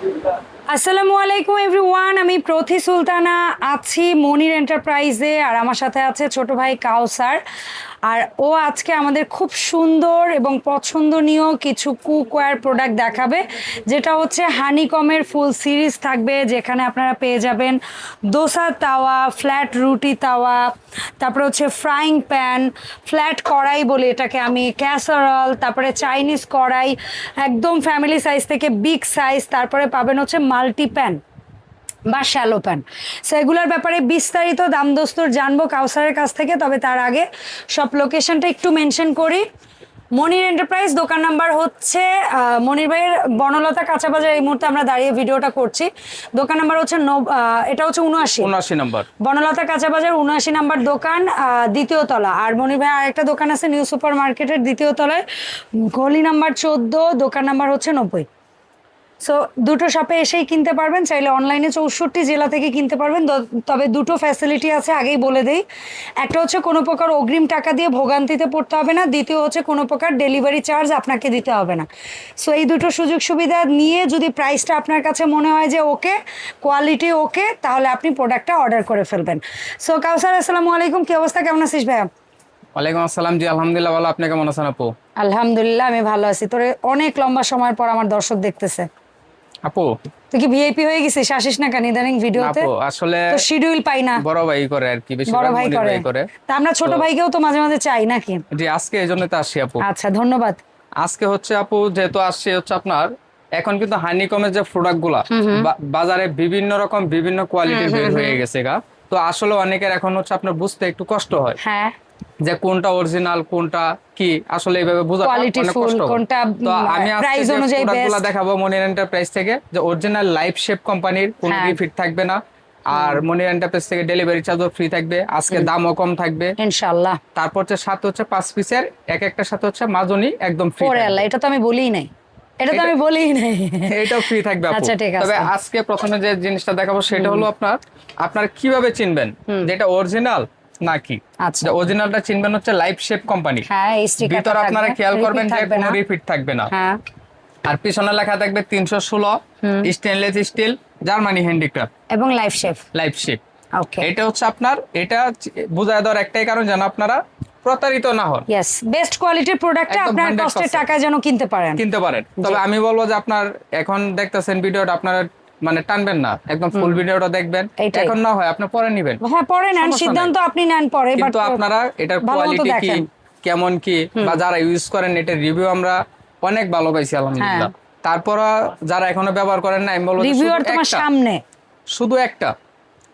do that. আসসালামু আলাইকুম everyone, আমি প্রথি সুলতানা, আছি মনির এন্টারপ্রাইজে, আর আমার সাথে আছে ছোট ভাই কাউসার। আর ও আজকে আমাদের খুব সুন্দর এবং পছন্দনীয় কিছু কুকওয়্যার প্রোডাক্ট দেখাবে, যেটা হচ্ছে হানিকমের ফুল সিরিজ থাকবে, যেখানে আপনারা পেয়ে যাবেন দোসা তাওয়া, ফ্ল্যাট রুটি তাওয়া, তারপরে হচ্ছে ফ্রাইং প্যান, ফ্ল্যাট কড়াই বলি এটাকে আমি ক্যাসারল, তারপরে চাইনিজ কড়াই, একদম ফ্যামিলি সাইজ থেকে বিগ সাইজ, তারপরে পাবেন হচ্ছে মাল্টি প্যান বা শ্যালো প্যান সো এগুলোর ব্যাপারে বিস্তারিত দাম দস্তুর জানব কাউসারের কাছ থেকে তবে তার আগে সব লোকেশনটা একটু মেনশন করি। মনির এন্টারপ্রাইজ দোকান নাম্বার হচ্ছে মনির ভাইয়ের বনলতা কাঁচা বাজার এই মুহূর্তে আমরা দাঁড়িয়ে ভিডিওটা করছি। দোকান নাম্বার হচ্ছে এটা হচ্ছে উনআশি। উনআশি নম্বর। বনলতা কাঁচা বাজার উনআশি নাম্বার দোকান দ্বিতীয় তলা। আর মনির ভাই আরেকটা দোকান আছে নিউ সুপার মার্কেটের দ্বিতীয় তলায়। গলি নাম্বার চোদ্দ দোকান নাম্বার হচ্ছে নব্বই। সো দুটো শপে এসেই কিনতে পারবেন। চাইলে অনলাইনে চৌষট্টি জেলা থেকে কিনতে পারবেন। তবে দুটো ফ্যাসিলিটি আছে আগেই বলে দেই। একটা হচ্ছে কোনো প্রকার অগ্রিম টাকা দিয়ে ভোগান্তিতে পড়তে হবে না। দ্বিতীয় হচ্ছে কোনো প্রকার ডেলিভারি চার্জ আপনাকে দিতে হবে না। সো এই দুটো সুযোগ সুবিধা নিয়ে যদি প্রাইসটা আপনার কাছে মনে হয় যে ওকে কোয়ালিটি ওকে তাহলে আপনি প্রোডাক্টটা অর্ডার করে ফেলবেন। সো কাউসার আসসালামু আলাইকুম। কি অবস্থা? কেমন আছিস ভাইয়া? ওয়ালাইকুম আসসালাম জি আলহামদুলিল্লাহ ভালো। আপনি কেমন আছেন আপু? আলহামদুলিল্লাহ আমি ভালো আছি। তোরে অনেক লম্বা সময়ের পর আমার দর্শক দেখতেছে। আপু। তুই কি ভিআইপি হয়ে গেছিস? আসিস না কেন ইদানিং ভিডিওতে? আপু আসলে তো শিডিউল পাই না। বড় ভাই করে আর কি বেশি বড় ভাই করে। তা আমরা ছোট ভাইকেও তো মাঝে মাঝে চাই নাকি? জি আজকে এই জন্য তো আসছি আপু। আচ্ছা ধন্যবাদ। আজকে হচ্ছে আপু যেহেতু আসছি হচ্ছে আপনার এখন কিন্তু হানিকমের যে প্রোডাক্টগুলা বাজারে বিভিন্ন রকম বিভিন্ন কোয়ালিটির বের হয়ে গেছে গা। তো আসলে অনেকের এখন হচ্ছে আপনার বুঝতে একটু কষ্ট হয়। হ্যাঁ। যে কোনটা অরিজিনাল কোনটা কি? আসলে এইভাবে বোঝা full, কষ্ট কোনটা, তো আমি যে অনুযায়ী best। দেখাবো মনির এন্টারপ্রাইজ থেকে যে অরিজিনাল লাইফ শেপ কোম্পানির কোনো হ্যাঁ। রিফিট থাকবে না। আর মনির এন্টারপ্রাইজ থেকে ডেলিভারি চার্জও ফ্রি থাকবে। আজকে দামও কম থাকবে। ইনশাআল্লাহ। তারপর হচ্ছে সাথে হচ্ছে পাঁচ পিসের এক একটা সাথে হচ্ছে মাজনি একদম ফ্রি পরে আল্লাহ এটা তো আমি বলিই নাই। এটা তো আমি বলিই নাই। এটাও ফ্রি থাকবে আপু। আচ্ছা, ঠিক আছে। তবে আজকে প্রথমে যে জিনিসটা দেখাবো সেটা হলো আপনার আপনার কীভাবে চিনবেন? যেটা অরিজিনাল নাকি? আচ্ছা। অরিজিনালটা চিনবেন হচ্ছে লাইফ শেপ কোম্পানি হ্যাঁ ভিতর আপনারা খেয়াল করবেন যে কোনো থাকবে না। হ্যাঁ। আর পিছনে লেখা থাকবে তিনশো ষোলো স্টেনলেস স্টিল জার্মানি হ্যান্ডিক্রাফট এবং life chef life shape okay এটা হচ্ছে আপনার এটা বোঝায় দেওয়ার একটাই কারণ যেন আপনারা প্রতারিত না হন। বেস্ট কোয়ালিটির প্রোডাক্টটা আপনার 100% কষ্টের টাকায় যেন কিনতে পারেন। কিনতে পারেন। তবে আমি বলব যে আপনার এখন দেখতেছেন ভিডিওটা আপনারা মানে টানবেন না। একদম ফুল ভিডিওটা দেখবেন। এখন না হয় আপনি পরে নেবেন। হ্যাঁ পরে নেন সিদ্ধান্ত আপনি নেন পরে কিন্তু আপনারা এটার কোয়ালিটি কি কেমন কি বা যারা ইউজ করেন এটার রিভিউ আমরা অনেক ভালো পাইছি আলহামদুলিল্লাহ। হ্যাঁ। তারপর যারা এখনও ব্যবহার করেন না আমি বলব রিভিউয়ার তোমার সামনে। শুধু একটা।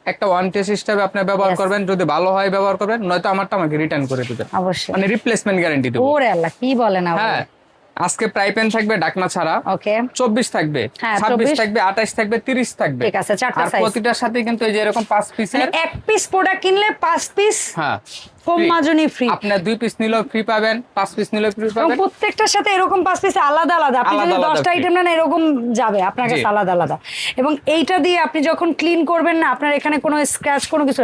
একটা ওয়ান টেস্ট হিসেবে আপনি ব্যবহার করবেন যদি ভালো হয় ব্যবহার করবেন নয়তো আমারটা আমাকে রিটার্ন করে দিবেন। অবশ্যই। মানে রিপ্লেসমেন্ট গ্যারান্টি দেবো। ওরে আল্লাহ কি বলেন হ্যাঁ। আজকে প্রাই পেন থাকবে ডাকনা ছাড়া। ওকে চব্বিশ থাকবে হ্যাঁ, ছাব্বিশ থাকবে আঠাশ থাকবে তিরিশ থাকবে। ঠিক আছে, চারটা আর প্রতিটার সাথে কিন্তু এই যে এরকম পাঁচ পিসের মানে এক পিস প্রোডাক্ট কিনলে পাঁচ পিস হ্যাঁ কম। ফ্রি আপনার দুই পিস নিলেও ফ্রি পাবেন পাঁচ পিস নিলেও ফ্রি পাবেন। প্রত্যেকটার সাথে এরকম পাঁচ পিস আলাদা আলাদা। আপনি যদি। আইটেম নেন এরকম যাবে আপনার কাছে আলাদা আলাদা। এবং এইটা দিয়ে আপনি যখন ক্লিন করবেন না আপনার এখানে কোনো স্ক্র্যাচ কোনো কিছু।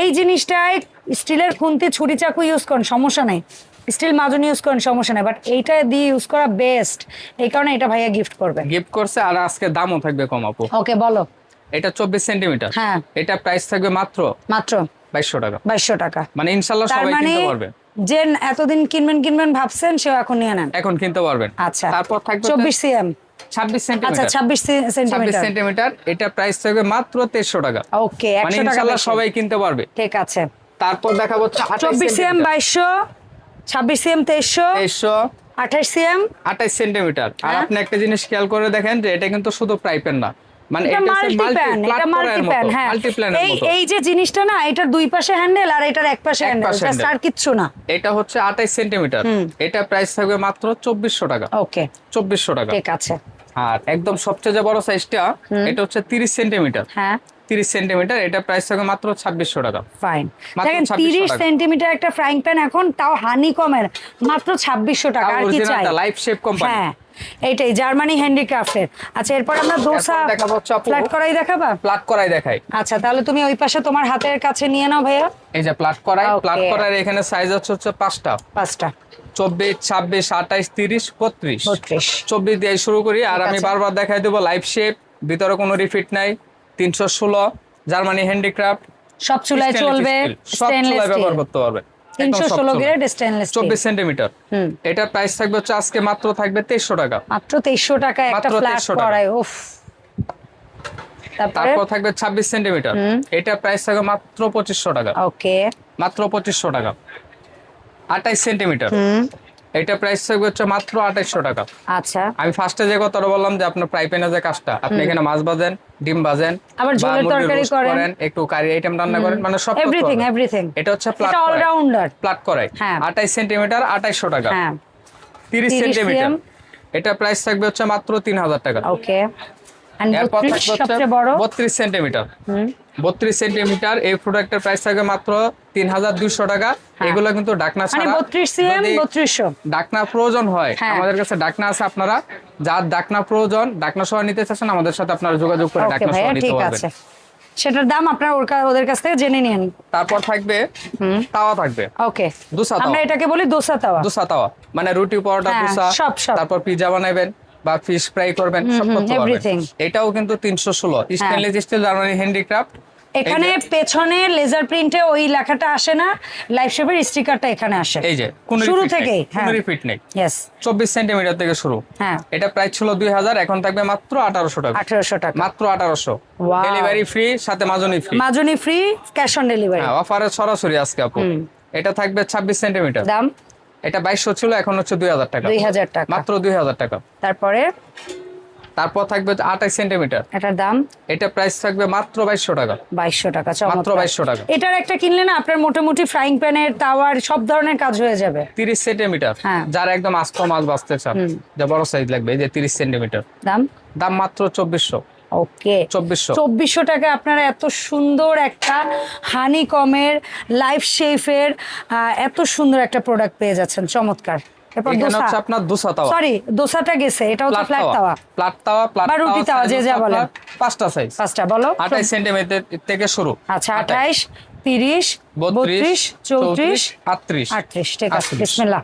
এই জিনিসটায় স্টিলের খুন্তি ছুরি চাকু ইউজ করেন সমস্যা নেই। স্টিল মাজনি ইউজ করেন সমস্যা নেই বাট এইটা দিয়ে ইউজ করা বেস্ট এই কারণে এটা ভাইয়া গিফট করবে। গিফট করছে আর আজকে দামও থাকবে কম আপু। ওকে বলো। এটা চব্বিশ সেন্টিমিটার হ্যাঁ। এটা প্রাইস থাকবে মাত্র মাত্র। বাইশশো টাকা। বাইশশো টাকা। মানে ইনশাল্লাহ সবাই মানে কিনতে পারবে। যে এতদিন কিনবেন কিনবেন ভাবছেন সেও এখন নিয়ে নেন। এখন কিনতে পারবেন। আচ্ছা। তারপর থাকবে চব্বিশ সিএম ছাব্বিশ আচ্ছা সেন্টিমিটার ছাব্বিশ ছাব্বিশ সেন্টিমিটার সেন্টিমিটার এটা প্রাইস থাকবে মাত্র তেইশশো টাকা। ওকে মানে একশো টাকা ইনশাল্লাহ সবাই কিনতে পারবে। ঠিক আছে। তারপর দেখাবো হচ্ছে চব্বিশ সিএম বাইশশো। ছাব্বিশ সিএম তেইশশো। তেইশশো। আঠাশ সিএম। আঠাশ সেন্টিমিটার। আর হ্যাঁ। আপনি একটা জিনিস খেয়াল করে দেখেন যে এটা কিন্তু শুধু প্রাইপের না। মানে হ্যাঁ। এই যে জিনিসটা না এটার দুই পাশে হ্যান্ডেল আর এটার এক পাশে হ্যান্ডেল। আর কিচ্ছু না। এটা হচ্ছে আঠাশ সেন্টিমিটার। এটা প্রাইস থাকবে মাত্র চব্বিশশো টাকা। ওকে চব্বিশশো টাকা। ঠিক আছে। আর একদম সবচেয়ে বড় সাইজটা এটা হচ্ছে তিরিশ সেন্টিমিটার। হ্যাঁ। তিরিশ সেন্টিমিটার এটা প্রাইস থাকবে মাত্র ছাব্বিশশো টাকা। ফাইন দেখেন 2600 তিরিশ সেন্টিমিটার একটা ফ্রাইং প্যান এখন তাও হানি কমের মাত্র ছাব্বিশশো টাকা আর কি চাই? লাইফ শেপ কোম্পানি হ্যাঁ এইটাই জার্মানি হ্যান্ডিক্রাফটের আচ্ছা এরপর আমরা দোসা দেখাবো ফ্ল্যাট করাই দেখাবা? প্লাগ করাই দেখাই। আচ্ছা তাহলে তুমি ওই পাশে তোমার হাতের কাছে নিয়ে নাও ভাইয়া। এই যে প্লাগ করাই. প্লাগ করার এখানে সাইজ হচ্ছে হচ্ছে পাঁচটা। পাঁচটা। চব্বিশ ছাব্বিশ আঠাইশ তিরিশ বত্রিশ। চব্বিশ দিয়ে শুরু করি আর আমি বারবার দেখাই দেবো লাইফ শেপ ভিতরে কোনো রিফিট নাই। তিনশো ষোলো জার্মানি হ্যান্ডিক্রাফট সব চুলায় চলবে সব চুলায় ব্যবহার করতে পারবে। তিনশো ষোলো গ্রেড স্টেনলেস চব্বিশ সেন্টিমিটার এটার প্রাইস থাকবে হচ্ছে আজকে মাত্র থাকবে তেইশশো টাকা। মাত্র তেইশশো টাকা একটা ফ্ল্যাট করায় উফ। তারপর? থাকবে ছাব্বিশ সেন্টিমিটার হুম। এটার প্রাইস থাকবে মাত্র পঁচিশশো টাকা। ওকে মাত্র পঁচিশশো টাকা। আঠাইশ সেন্টিমিটার হুম। এটা প্রাইস থাকবে হচ্ছে মাত্র আঠাইশশো টাকা। আচ্ছা। আমি ফার্স্টে যে কথাটা বললাম যে আপনার ফ্রাই প্যানে যে কাজটা আপনি এখানে মাছ বাজেন ডিম বাজেন আবার ঝোলের তরকারি করেন। একটু কারি আইটেম রান্না করেন মানে সব এভরিথিং এভরিথিং এটা হচ্ছে প্লাট এটা অলরাউন্ডার প্লাট করাই। হ্যাঁ। আঠাইশ সেন্টিমিটার আঠাইশশো টাকা। হ্যাঁ। তিরিশ 30 সেন্টিমিটার এটা প্রাইস থাকবে হচ্ছে মাত্র তিন হাজার টাকা। ওকে এন্ড এরপর 32 থাকবে হচ্ছে সবচেয়ে বড়? বত্রিশ সেন্টিমিটার বত্রিশ সেন্টিমিটার এই প্রোডাক্টের প্রাইস থাকবে মাত্র তিন হাজার দুইশো টাকা। এগুলো কিন্তু ডাকনা মানে ছাড়া 32 সিএম যদি 3200 ডাকনা প্রয়োজন হয় হ্যাঁ। আমাদের কাছে ডাকনা আছে আপনারা। যার ডাকনা প্রয়োজন ডাকনা সহ নিতে চাচ্ছেন আমাদের সাথে আপনারা যোগাযোগ করে ডাকনা সহ নিতে ঠিক পারবেন। আছে। সেটার দাম আপনারা ওদের কাছ থেকে জেনে নিন। তারপর থাকবে তাওয়া থাকবে। ওকে দুসা আমরা এটাকে বলি দোসা তাওয়া। দুসা তাওয়া। মানে রুটি পরোটা হ্যাঁ, দুসা সব, সব। তারপর পিজা বানাবেন বা ফিশ ফ্রাই করবেন সব করতে পারবেন। এটাও কিন্তু তিনশো ষোলো। স্টেনলেস স্টিল জার্মানি হ্যান্ডিক্রাফট এখানে পেছনে লেজার প্রিন্টে ওই লেখাটা আসে না লাইফ শেপের স্টিকারটা এখানে আসে। এই যে শুরু থেকেই হ্যাঁ। রিপিট নেই। ইয়েস চব্বিশ সেন্টিমিটার থেকে শুরু। হ্যাঁ। এটা প্রাইস ছিল দুই হাজার এখন থাকবে মাত্র আঠারোশো টাকা। আঠারোশো টাকা। মাত্র আঠারোশো। Wow. ডেলিভারি ফ্রি সাথে মাজনি ফ্রি মাজনি ফ্রি ক্যাশ অন ডেলিভারি হ্যাঁ অফারে সরাসরি আজকে আপু। এটা থাকবে ছাব্বিশ সেন্টিমিটার দাম? এটা বাইশশো ছিল এখন হচ্ছে দুই হাজার টাকা। দুই হাজার টাকা। মাত্র দুই হাজার টাকা। তারপরে? তারপর থাকবে আঠাশ সেন্টিমিটার। এটার দাম? এটা প্রাইস থাকবে মাত্র বাইশশো টাকা। বাইশশো টাকা মাত্র 2200 টাকা। এটার একটা কিনলে না আপনার মোটামুটি ফ্রাইং প্যানের তাওয়ার সব ধরনের কাজ হয়ে যাবে। তিরিশ সেন্টিমিটার। হ্যাঁ। যারা একদম আস্ত মাছ বাঁচতে চান। যে বড় সাইজ লাগবে এই যে তিরিশ সেন্টিমিটার। দাম? দাম মাত্র চব্বিশশো। ওকে চব্বিশশো। চব্বিশশো টাকা আপনারা এত সুন্দর একটা হানি কমের লাইফ শেফের এত সুন্দর একটা প্রোডাক্ট পেয়ে যাচ্ছেন। চমৎকার। এরপর দোসা। আপনার দুসা তাওয়া। সরি দোসাটা গেছে এটা হচ্ছে ফ্ল্যাট তাওয়া। তাওয়া। তাওয়া প্লাট বা রুটি তাওয়া, যে যা বলেন। পাঁচটা সাইজ পাঁচটা বলো। আঠাইশ সেন্টিমিটার থেকে শুরু। আচ্ছা আঠাইশ তিরিশ বত্রিশ চৌত্রিশ আটত্রিশ। আটত্রিশ ঠিক আছে বিসমিল্লাহ।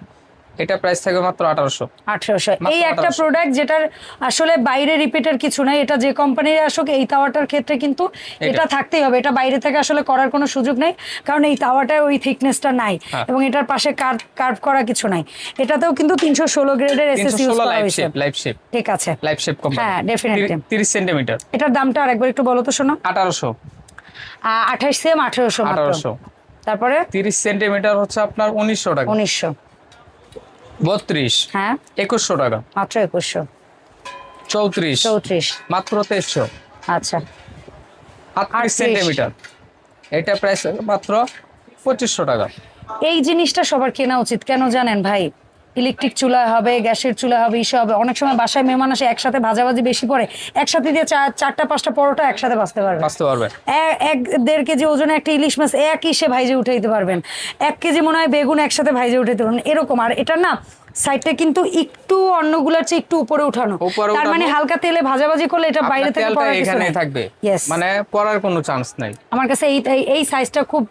এটা প্রাইস থাকবে মাত্র আঠারোশো। আঠারোশো। মাত্র এই একটা 1800 প্রোডাক্ট যেটার আসলে বাইরে রিপিটের কিছু নাই এটা যে কোম্পানির আসুক এই তাওয়াটার ক্ষেত্রে কিন্তু এটা। থাকতেই হবে। এটা বাইরে থেকে আসলে করার কোনো সুযোগ নেই কারণ এই তাওয়াটায় ওই থিকনেসটা নাই হ্যাঁ। এবং এটার পাশে কার্ভ কার্ভ করা কিছু নাই। এটাতেও কিন্তু তিনশো ষোলো গ্রেডের এসএস ইউজ করা হয়েছে লাইফ শেপ ঠিক আছে। লাইফ শেপ কোম্পানি হ্যাঁ, definitely. তিরিশ সেন্টিমিটার এটার দামটা আরেকবার একটু বলো তো শোনো। আঠারোশো। আঠাশ সেম আঠারোশো মাত্র। আঠারোশো। তারপরে? তিরিশ সেন্টিমিটার হচ্ছে আপনার উনিশশো টাকা। উনিশশো। বত্রিশ। হ্যাঁ। একুশশো টাকা। মাত্র একুশশো। চৌত্রিশ। চৌত্রিশ। মাত্র তেইশশো। আচ্ছা। আটত্রিশ 38 সেন্টিমিটার। এটা প্রাইস মাত্র পঁচিশশো টাকা। এই জিনিসটা সবার কেনা উচিত। কেন জানেন ভাই? ইলেকট্রিক চুলা হবে গ্যাসের চুলা হবে ইসে হবে অনেক সময় বাসায় মেহমান আসে একসাথে ভাজাভাজি বেশি পরে একসাথে দিয়ে চার চারটা পাঁচটা পরোটা একসাথে বাঁচতে পারবে বাঁচতে পারবে। এক দেড় কেজি ওজনে একটা ইলিশ মাছ একই সে ভাইজে উঠে দিতে পারবেন। এক কেজি মনে হয় বেগুন একসাথে ভাইজে উঠে দিতে পারবেন। এরকম। আর এটা না সাইডটা কিন্তু একটু অন্যগুলার চেয়ে একটু উপরে উঠানো। তার মানে হালকা তেলে ভাজাভাজি করলে এটা বাইরে থেকে পড়ার কিছু নাই। থাকবে। মানে পড়ার কোনো চান্স নাই। আমার কাছে এই এই- সাইজটা খুব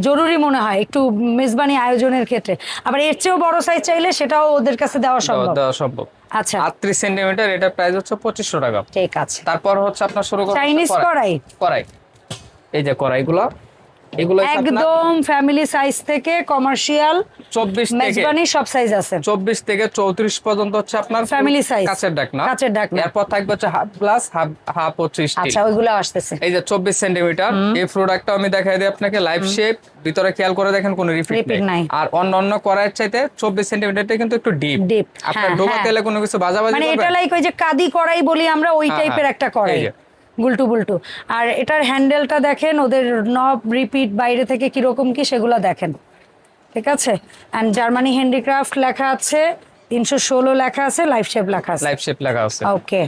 জরুরি মনে হয় একটু মেজবানি আয়োজনের ক্ষেত্রে। আবার এর চেয়েও বড় সাইজ চাইলে সেটাও ওদের কাছে দেওয়া সম্ভব। দেওয়া- সম্ভব। আচ্ছা। আটত্রিশ সেন্টিমিটার এটা প্রাইস হচ্ছে পঁচিশশো টাকা। ঠিক আছে। তারপর হচ্ছে আপনার শুরু করব চাইনিজ কড়াই। কড়াই। এই যে কড়াইগুলো। এগুলো একদম ফ্যামিলি সাইজ থেকে কমার্শিয়াল চব্বিশ থেকে মেজবানি সব সাইজ আছে চব্বিশ থেকে চৌত্রিশ পর্যন্ত হচ্ছে আপনার Family size। কাছের ডাকনা কাচের ডাকনা। এরপর থাকবে হচ্ছে হাফ গ্লাস হাফ হাফ হচ্ছে স্টিল আচ্ছা ওইগুলো আসতেছে এই যে চব্বিশ সেন্টিমিটার এই প্রোডাক্টটা আমি দেখাই দিই আপনাকে লাইভ শেপ ভিতরে খেয়াল করে দেখেন কোনো Repeat নাই। আর অন্য অন্য করার চাইতে চব্বিশ সেন্টিমিটারটা কিন্তু একটু ডিপ Deep, আপনার হ্যাঁ, ডোবা হ্যাঁ। তেলে কোনো কিছু বাজাবাজি মানে এটা লাইক ওই যে কাদি করাই বলি আমরা ওই হ্যাঁ, টাইপের হ্যাঁ। একটা করাই। গুলটু বুলটু। আর এটার হ্যান্ডেলটা দেখেন ওদের নব রিপিট বাইরে থেকে কীরকম কি সেগুলো দেখেন। ঠিক আছে? অ্যান্ড জার্মানি হ্যান্ডিক্রাফট লেখা আছে তিনশো ষোলো লেখা আছে লাইফ শেপ লেখা আছে। লাইফ শেপ লেখা আছে। ওকে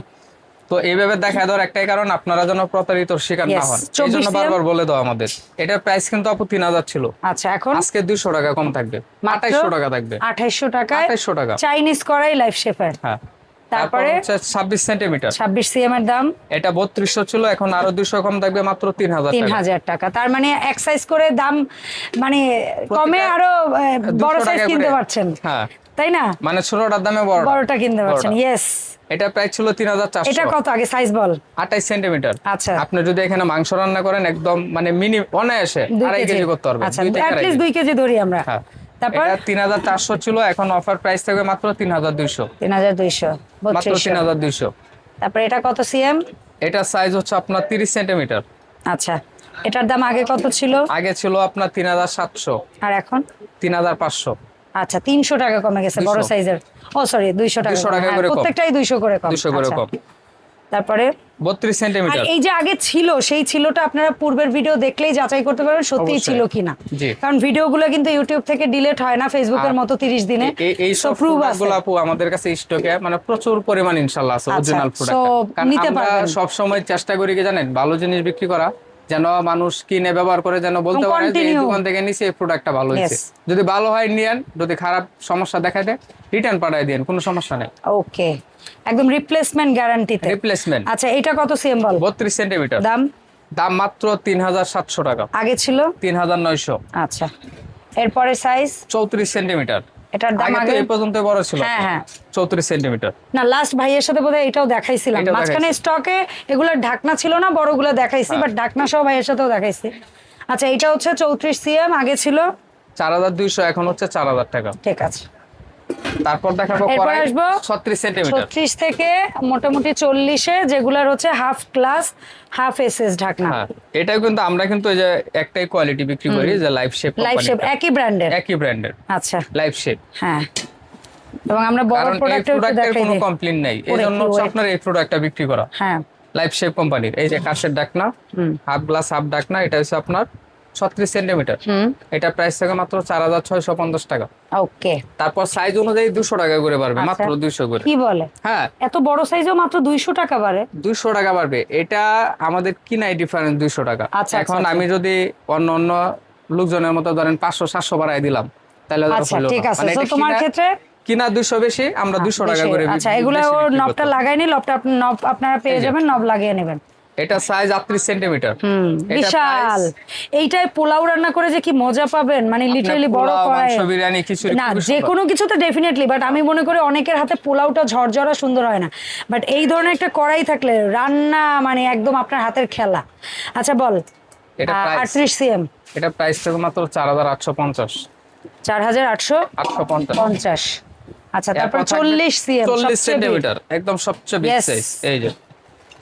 তো এইভাবে দেখা দেওয়ার একটাই কারণ আপনারা যেন প্রতারিত শিকার না হন। এই জন্য বারবার বলে দাও আমাদের। এটার প্রাইস কিন্তু আপু তিন হাজার ছিল। আচ্ছা এখন? আজকে দুইশো টাকা কম থাকবে। আঠাইশশো টাকা থাকবে। আঠাইশশো টাকা আঠাইশশো টাকা। চাইনিজ করাই লাইফ শেপের হ্যাঁ। তারপরে? তারপরে হচ্ছে ছাব্বিশ সেন্টিমিটার। ছাব্বিশ সিএম এর দাম। এটা বত্রিশশো ছিল এখন আরও দুইশো কম থাকবে মাত্র তিন হাজার তিন টাকা। তার মানে এক সাইজ করে দাম মানে কমে আরও বড় সাইজ কিনতে পারছেন। হ্যাঁ। তাই না? মানে ছোটটার দামে বড় বড়টা কিনতে পারছেন ইয়েস এটা প্রাইস ছিল তিন হাজার এটা কত আগে সাইজ বল? আঠাইশ সেন্টিমিটার। আচ্ছা। আপনি যদি এখানে মাংস রান্না করেন একদম মানে মিনি অনায়াসে আড়াই কেজি। করতে পারবেন। আচ্ছা আড়াই অ্যাটলিস্ট কেজি। কেজি ধরি আমরা। হ্যাঁ। তারপর? এটা ছিল এখন অফার প্রাইস থাকবে মাত্র মাত্র তারপর কত সিএম? সাইজ হচ্ছে আপনার তিরিশ সেন্টিমিটার। আচ্ছা এটার দাম আগে কত ছিল? আগে ছিল আপনার তিন হাজার সাতশো। আর এখন? তিন হাজার পাঁচশো। আচ্ছা তিনশো টাকা কমে গেছে বড় সাইজের ও সরি দুইশো টাকা 200 টাকা হ্যাঁ, করে কম। প্রত্যেকটাই দুইশো করে কম। করে আচ্ছা। কম। তারপরে বত্রিশ আর সেন্টিমিটার এই যে আগে ছিল সেই ছিলটা আপনারা পূর্বের ভিডিও দেখলেই যাচাই করতে পারবেন সত্যি ছিল কিনা। কারণ ভিডিওগুলো কিন্তু ইউটিউব থেকে ডিলিট হয় না ফেসবুকের আর মতো তিরিশ দিনে। এই সব প্রুফগুলো প্রোডাক্টগুলো আপু আমাদের কাছে স্টকে মানে প্রচুর পরিমাণ ইনশাআল্লাহ আছে আচ্ছা, অরিজিনাল প্রোডাক্ট কারণ আমরা। সব সময় চেষ্টা করি কি জানেন ভালো জিনিস বিক্রি করা। যেন মানুষ কিনে ব্যবহার করে যেন বলতে পারে যে এই দোকান থেকে নিচে এই প্রোডাক্টটা ভালো হয়েছে। যদি ভালো হয় নিয়েন যদি খারাপ সমস্যা দেখা দেয় রিটার্ন পাঠায় দেন কোনো সমস্যা নেই। ওকে একদম রিপ্লেসমেন্ট গ্যারান্টিতে রিপ্লেসমেন্ট আচ্ছা এটা কত সিএম বল? বত্রিশ সেন্টিমিটার দাম? দাম মাত্র তিন হাজার সাতশো টাকা। আগে ছিল? তিন হাজার নয়শো। আচ্ছা। এরপরে সাইজ চৌত্রিশ সেন্টিমিটার এটার দাম আগে এই পর্যন্ত বড় ছিল। হ্যাঁ, হ্যাঁ। চৌত্রিশ সেন্টিমিটার। না লাস্ট ভাইয়ের সাথে বোধহয় এটাও দেখাইছিলাম। মাঝখানে স্টকে এগুলোর ঢাকনা ছিল না বড়গুলো দেখাইছি হ্যাঁ। বাট ঢাকনা সহ ভাইয়ের সাথেও দেখাইছি। আচ্ছা এটা হচ্ছে চৌত্রিশ সিএম আগে ছিল? চার হাজার দুইশো এখন হচ্ছে চার হাজার টাকা। ঠিক আছে। তারপর দেখাবো এরপর আসব ছত্রিশ সেন্টিমিটার। ছত্রিশ থেকে মোটামুটি চল্লিশে যেগুলোর হচ্ছে হাফ গ্লাস হাফ এসএস ঢাকনা। হ্যাঁ এটাও কিন্তু আমরা কিন্তু এই যে একটাই কোয়ালিটি বিক্রি করি যে লাইফ শেপ লাইফ শেপ একই ব্র্যান্ডের একই ব্র্যান্ডের আচ্ছা। লাইফ শেপ হ্যাঁ। এবং আমরা বড় প্রোডাক্টের কোনো দিই। কমপ্লেন নাই। এই জন্য হচ্ছে আপনার এই প্রোডাক্টটা বিক্রি করা। হ্যাঁ। লাইফ শেপ কোম্পানির এই যে কাশের ডাকনা হাফ গ্লাস হাফ ডাকনা এটা হচ্ছে আপনার ছত্রিশ সেন্টিমিটার। এটা প্রাইস থাকে মাত্র চার হাজার ছয়শো পঞ্চাশ টাকা। ওকে তারপর সাইজ অনুযায়ী দুশো টাকা করে পারবে আচ্ছা। মাত্র দুইশো করে। কি বলে? হ্যাঁ। এত বড় সাইজও মাত্র দুইশো টাকা বাড়ে? দুইশো টাকা বাড়বে। এটা আমাদের কিনাই ডিফারেন্স দুইশো টাকা। আচ্ছা, এখন আচ্ছা, আমি যদি অন্য অন্য লোকজনের মতো ধরেন পাঁচশো সাতশো বাড়াই দিলাম তাহলে আচ্ছা ঠিক আছে। মানে তোমার ক্ষেত্রে কিনা দুইশো বেশি আমরা দুশো টাকা করে আচ্ছা এগুলো নবটা করতাম। লাগায়নি লবটা আপ- নব আপনারা পেয়ে যাবেন নব লাগিয়ে নেবেন। এটা সাইজ আটত্রিশ সেন্টিমিটার বিশাল। এইটাই পোলাও রান্না করে যে কি মজা পাবেন? মানে লিটারালি বড় কড়াই বিরিয়ানি খিচুড়ি না যে। কোনো কিছুতে ডেফিনেটলি বাট আমি মনে করি অনেকের হাতে পোলাওটা ঝরঝরা সুন্দর হয় না। বাট এই ধরনের একটা কড়াই থাকলে রান্না মানে একদম আপনার হাতের খেলা। আচ্ছা বল। এটা price? আটত্রিশ সিএম এটা প্রাইস থেকে মাত্র চার হাজার আটশো পঞ্চাশ। চার হাজার আটশো আটশো পঞ্চাশ। পঞ্চাশ। আচ্ছা তারপর এরপর থাকবে চল্লিশ সিএম চল্লিশ সেন্টিমিটার একদম সবচেয়ে বিগ সাইজ এই যে।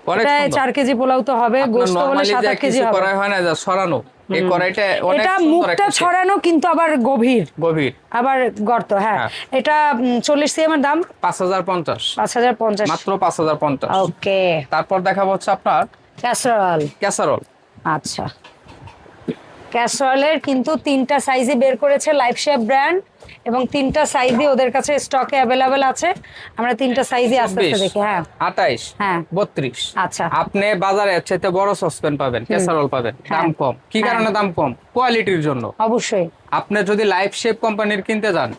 প্রায় সুন্দর চার কেজি পোলাও তো হবে গোস্ত হলে normally সাত আট কেজি হবে। করা হয় না যা সরানো। এই কড়াইটা অনেক এটা মুখটা ছড়ানো কিন্তু আবার গভীর। গভীর। আবার গর্ত হ্যাঁ। হ্যাঁ। এটা চল্লিশ সিএম এর দাম? পাঁচ হাজার পঞ্চাশ। পাঁচ হাজার পঞ্চাশ। মাত্র পাঁচ হাজার পঞ্চাশ। ওকে। তারপর দেখাবো হচ্ছে আপনার ক্যাসারল। ক্যাসারল। আচ্ছা। ক্যাসারলের কিন্তু তিনটা সাইজে বের করেছে লাইফ শেপ ব্র্যান্ড এবং তিনটা সাইজই ওদের কাছে স্টকে অ্যাভেলেবেল আছে। আমরা তিনটা সাইজই আস্তে আস্তে দেখি হ্যাঁ। আঠাইশ। হ্যাঁ। বত্রিশ। আচ্ছা। আপনি বাজারে চাইতে বড় সসপেন পাবেন ক্যাসারল পাবেন হ্যাঁ। দাম কম। কি হ্যাঁ। কারণে দাম কম? কোয়ালিটির জন্য। অবশ্যই। আপনি যদি লাইফ শেপ কোম্পানির কিনতে যান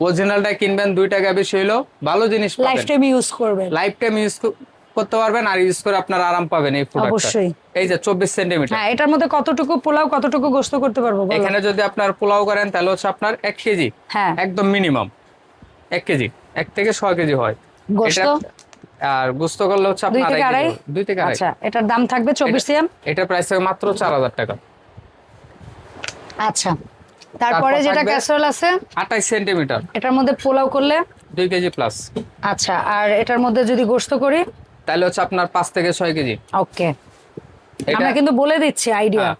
অরিজিনালটা কিনবেন দুই টাকা বেশি হইল ভালো জিনিস পাবেন। লাইফ টাইম ইউজ করবেন। লাইফ টাইম ইউজ করতে পারবেন আর ইউজ করে আপনার আরাম পাবেন এই প্রোডাক্টটা অবশ্যই। এই যে চব্বিশ সেন্টিমিটার হ্যাঁ এটার মধ্যে কতটুকু পোলাও কতটুকু গোস্ত করতে পারব এখানে যদি আপনার পোলাও করেন তাহলে হচ্ছে আপনার এক কেজি। হ্যাঁ। একদম মিনিমাম এক কেজি। এক থেকে ছয় কেজি হয়। গোস্ত? আর গোস্ত করলে হচ্ছে আপনার থেকে আড়াই আড়াই? কেজি। দুই থেকে আড়াই। আচ্ছা এটার দাম থাকবে চব্বিশ সিএম? এটা প্রাইস থাকে মাত্র চার হাজার টাকা। আচ্ছা তারপরে যেটা ক্যাসারল আছে? আঠাইশ সেন্টিমিটার এটার মধ্যে পোলাও করলে? দুই কেজি প্লাস আচ্ছা আর এটার মধ্যে যদি গোস্ত করি? তাহলে হচ্ছে আপনার পাঁচ থেকে ছয় কেজি। ওকে। আমরা কিন্তু বলে দিচ্ছি আইডিয়া হ্যাঁ।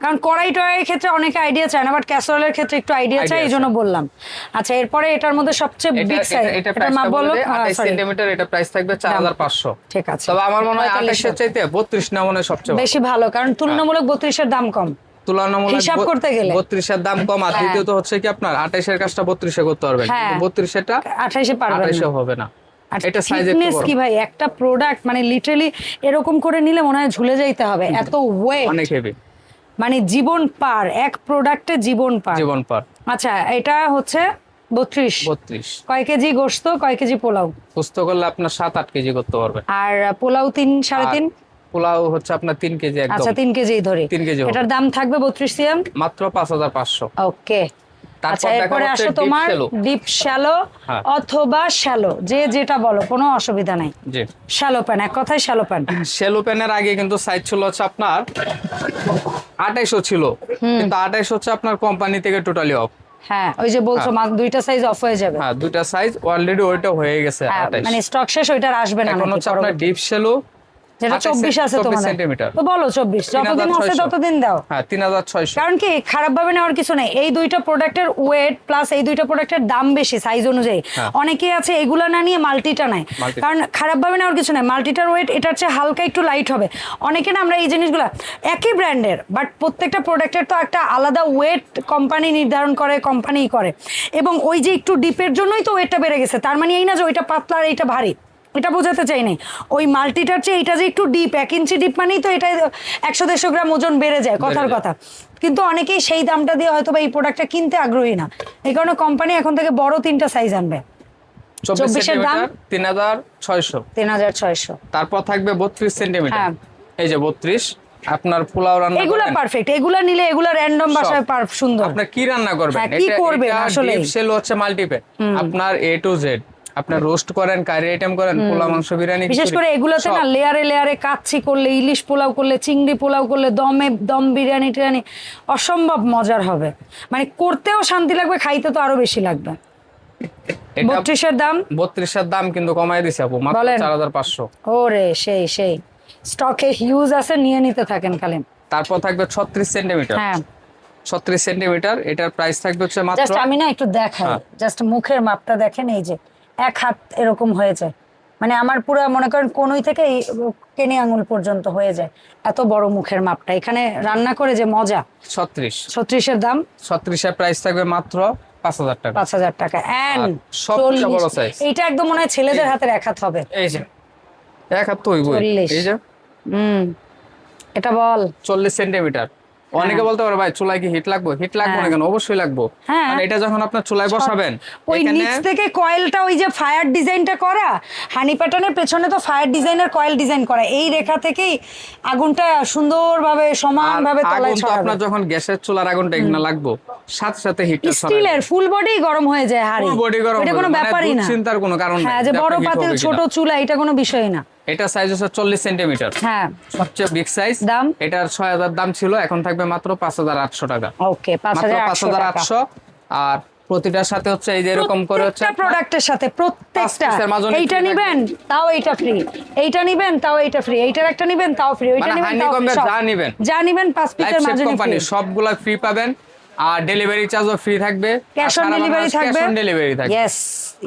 কারণ কড়াই টড়াইয়ের ক্ষেত্রে অনেকে আইডিয়া চায় না বাট ক্যাসারোলের ক্ষেত্রে একটু আইডিয়া চাই এই জন্য বললাম। আচ্ছা এরপরে এটার মধ্যে সবচেয়ে বিগ সাইজ এটা- এটা এটা মাপ বলো আঠাইশ সরি সেন্টিমিটার এটা প্রাইস থাকবে চার হাজার পাঁচশো। ঠিক আছে। তবে আমার মনে হয় পঁয়তাল্লিশশো। আঠাশের চাইতে বত্রিশ না মনে হয় সবচেয়ে বেশি ভালো কারণ তুলনামূলক বত্রিশের দাম কম। তুলনামূলক হিসাব করতে গেলে। বত্রিশের দাম কম আর হ্যাঁ। দ্বিতীয়ত হচ্ছে কি আপনার আঠাশের কাজটা বত্রিশে করতে পারবেন। হ্যাঁ। বত্রিশেটা আঠাইশে পারবেন আঠাশে না হবে না। এটা কি ভাই? একটা প্রোডাক্ট মানে লিটারালি এরকম করে নিলে মনে হয় ঝুলে যাইতে হবে। এত ওয়েট অনেক হেভি মানে জীবন পার এক প্রোডাক্টে জীবন পার। জীবন পার। আচ্ছা এটা হচ্ছে বত্রিশ। বত্রিশ। কয় কেজি গোস্ত কয় কেজি পোলাও? সুস্থ করলে আপনার সাত আট কেজি করতে পারবেন আর পোলাও তিন সাড়ে তিন? পোলাও হচ্ছে আপনার তিন কেজি আচ্ছা তিন কেজি ধরি। তিন কেজি এটার দাম থাকবে বত্রিশ সিএম? মাত্র পাঁচ হাজার পাঁচশো। ওকে আচ্ছা এরপরে আসো তোমার ডিপ শ্যালো হ্যাঁ। অথবা শ্যালো যে যেটা বলো কোনো অসুবিধা নাই। শ্যালো প্যান এক কথায় শ্যালো প্যান শেলো প্যানের আগে কিন্তু সাইজ ছিল হচ্ছে আপনার আঠাইশো ছিল। কিন্তু আঠাইশো হচ্ছে আপনার কোম্পানি থেকে টোটালি অফ হ্যাঁ ওই যে বলছো মা- দুইটা সাইজ অফ হয়ে যাবে। হ্যাঁ দুইটা সাইজ অলরেডি ওইটা হয়ে গেছে হ্যাঁ, মানে স্টক শেষ ওইটার আসবে না এখন হচ্ছে আপনার ডিপ শেলো যেটা 28 আছে 24 তো বলো চব্বিশ যতদিন আছে ততদিন দাও। হ্যাঁ কারণ কি খারাপ ভাবে নেওয়ার কিছু নেই। এই দুইটা প্রোডাক্টের ওয়েট প্লাস এই দুইটা প্রোডাক্টের দাম বেশি সাইজ অনুযায়ী। হ্যাঁ। অনেকে আছে এগুলা না নিয়ে মাল্টিটা কারণ খারাপ ভাবে নেওয়ার কিছু নেই। মাল্টিটার ওয়েট এটার চেয়ে হালকা একটু লাইট হবে। অনেকে না আমরা এই জিনিসগুলো একই ব্র্যান্ডের বাট প্রত্যেকটা প্রোডাক্টের তো একটা আলাদা ওয়েট কোম্পানি নির্ধারণ করে কোম্পানি করে। এবং ওই যে একটু ডিপের জন্যই তো ওয়েটটা বেড়ে গেছে। তার মানে এই না যে ওইটা পাতলা আর এইটা ভারী। এটা বোঝাতে চাই নাই ওই মাল্টিটার চেয়ে এটা যে একটু ডিপ এক ইঞ্চি ডিপ মানেই তো এটা একশো দেড়শো গ্রাম ওজন বেড়ে যায় কথার কথা। কিন্তু অনেকেই সেই দামটা দিয়ে হয়তো বা এই প্রোডাক্টটা কিনতে আগ্রহী না। এই কারণে কোম্পানি এখন থেকে বড় তিনটা সাইজ আনবে। চব্বিশ চব্বিশের দাম? তিন হাজার ছয়শো। তিন হাজার ছয়শো। তারপর থাকবে বত্রিশ সেন্টিমিটার হ্যাঁ। এই যে বত্রিশ আপনার পোলাও রান্না এগুলা পারফেক্ট এগুলা নিলে এগুলা র্যান্ডম বাসায় পার সুন্দর। আপনার কি রান্না করবেন? হ্যাঁ, কি করবেন আসলে? সেল হচ্ছে মাল্টিপে আপনার এ টু জেড আপনার রোস্ট করেন কারি আইটেম করেন পোলা মাংস বিরিয়ানি বিশেষ করে এগুলোতে না লেয়ারে লেয়ারে কাচ্ছি করলে ইলিশ পোলাও করলে চিংড়ি পোলাও করলে দমে দম বিরিয়ানি টিরিয়ানি অসম্ভব মজার হবে। মানে করতেও শান্তি লাগবে খাইতে তো আরও বেশি লাগবে। বত্রিশের দাম? বত্রিশের দাম কিন্তু কমাই দিছে আপু মাত্র চার হাজার পাঁচশো। ওরে সেই সেই। স্টকে হিউজ আছে নিয়ে নিতে থাকেন খালি তারপর থাকবে ছত্রিশ সেন্টিমিটার হ্যাঁ। ছত্রিশ সেন্টিমিটার এটার প্রাইস থাকবে হচ্ছে মাত্র আমি না একটু দেখাই। হ্যাঁ। জাস্ট মুখের মাপটা দেখেন এই যে। এক হাত এরকম হয়ে যায়। মানে আমার পুরো মনে করেন কোনোই থেকে এই কেনি আঙুল পর্যন্ত হয়ে যায়। এত বড় মুখের মাপটা। এখানে রান্না করে যে মজা। ছত্রিশ। ছত্রিশের দাম? ছত্রিশের প্রাইস থাকবে মাত্র পাঁচ হাজার টাকা। পাঁচ হাজার টাকা। অ্যান্ড। এইটা একদম মনে হয় ছেলেদের হাতের এক হাত হবে। এই যে। এক হাত তো এই যে। হুম। এটা বল। চল্লিশ সেন্টিমিটার। অনেকে বলতে পারে ভাই চুলায় কি হিট লাগবে? হিট লাগবে না হ্যাঁ। কেন? অবশ্যই লাগবে। হ্যাঁ। কারণ এটা যখন আপনার চুলায় বসাবেন ওই নিচ থেকে কয়েলটা ওই যে ফায়ার ডিজাইনটা করা হানি প্যাটার্নের পেছনে তো ফায়ার ডিজাইনের কয়েল ডিজাইন করা এই রেখা থেকেই আগুনটা সুন্দরভাবে সমানভাবে তলায় আগুন তো ছড়াবে। আপনার যখন গ্যাসের চুলার আগুনটা এখানে লাগবে সাথে সাথে হিটটা স্টিলের ফুল বডি গরম হয়ে যায় হাড়ি। Full body গরম এটা কোনো মানে ব্যাপারই না। দুশ্চিন্তার কোনো কারণ নাই। হ্যাঁ যে বড় পাতিল ছোট চুলা এটা কোনো বিষয় না। এটা সাইজ হচ্ছে চল্লিশ সেন্টিমিটার হ্যাঁ। সবচেয়ে বিগ সাইজ দাম? এটার ছয় হাজার দাম ছিল এখন থাকবে মাত্র পাঁচ হাজার আটশো টাকা। ওকে পাঁচ হাজার আটশো আর প্রতিটার সাথে হচ্ছে এই যে এরকম করে হচ্ছে প্রোডাক্টের সাথে প্রত্যেকটা। এইটা নিবেন তাও এইটা ফ্রি এইটা নিবেন তাও এইটা ফ্রি এইটার একটা নিবেন তাও ফ্রি ওইটা মানে নিবেন তাও Honeycomb-এর free, সব। যা নিবেন। যা নিবেন পাঁচ পিসের ফ্রি সবগুলা ফ্রি পাবেন। আর ডেলিভারি চার্জও ফ্রি থাকবে। ক্যাশ অন ডেলিভারি থাকবে ক্যাশ অন ডেলিভারি থাকবে? ইয়েস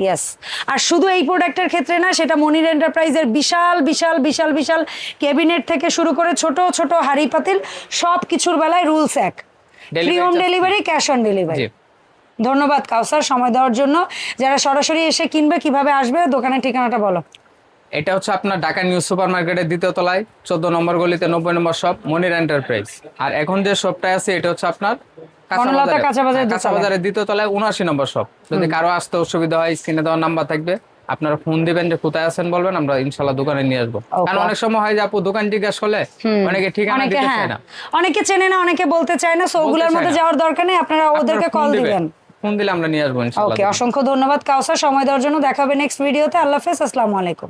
ইয়েস আর শুধু এই প্রোডাক্টের ক্ষেত্রে না সেটা মনির এন্টারপ্রাইজের বিশাল বিশাল বিশাল বিশাল ক্যাবিনেট থেকে শুরু করে ছোট ছোট হাড়ি পাতিল সব কিছুর বেলায় রুলস এক। Free home delivery cash on delivery ধন্যবাদ কাউসার সময় দেওয়ার জন্য। যারা সরাসরি এসে কিনবে কীভাবে আসবে দোকানের ঠিকানাটা বলো। এটা হচ্ছে আপনার ঢাকা নিউ সুপার মার্কেটের দ্বিতীয় তলায় চোদ্দ নম্বর গলিতে নব্বই নম্বর শপ মনির এন্টারপ্রাইজ আর এখন যে শপটা আছে এটা হচ্ছে আপনার বনলতা কাঁচা বাজারের কাঁচা দোতলায়। বাজারের দ্বিতীয় তলায় উনআশি নম্বর শপ। যদি কারও আসতে অসুবিধা হয় স্ক্রিনে দেওয়ার নাম্বার থাকবে। আপনারা ফোন দিবেন যে কোথায় আছেন বলবেন আমরা ইনশাল্লাহ দোকানে নিয়ে আসব. কারণ অনেক সময় হয় যে আপু দোকান জিজ্ঞাসা করলে অনেকে ঠিকানা অনেকে দিতে হ্যাঁ। চায় না। অনেকে চেনে না অনেকে বলতে চায় না সো ওগুলোর মধ্যে যাওয়ার দরকার নেই আপনারা ওদেরকে কল দিবেন। ফোন দিলে আমরা নিয়ে আসব ওকে অসংখ্য ধন্যবাদ কাউসার। সময় দেওয়ার জন্য দেখা হবে নেক্সট ভিডিওতে আল্লাহ হাফেজ আসসালামু আলাইকুম।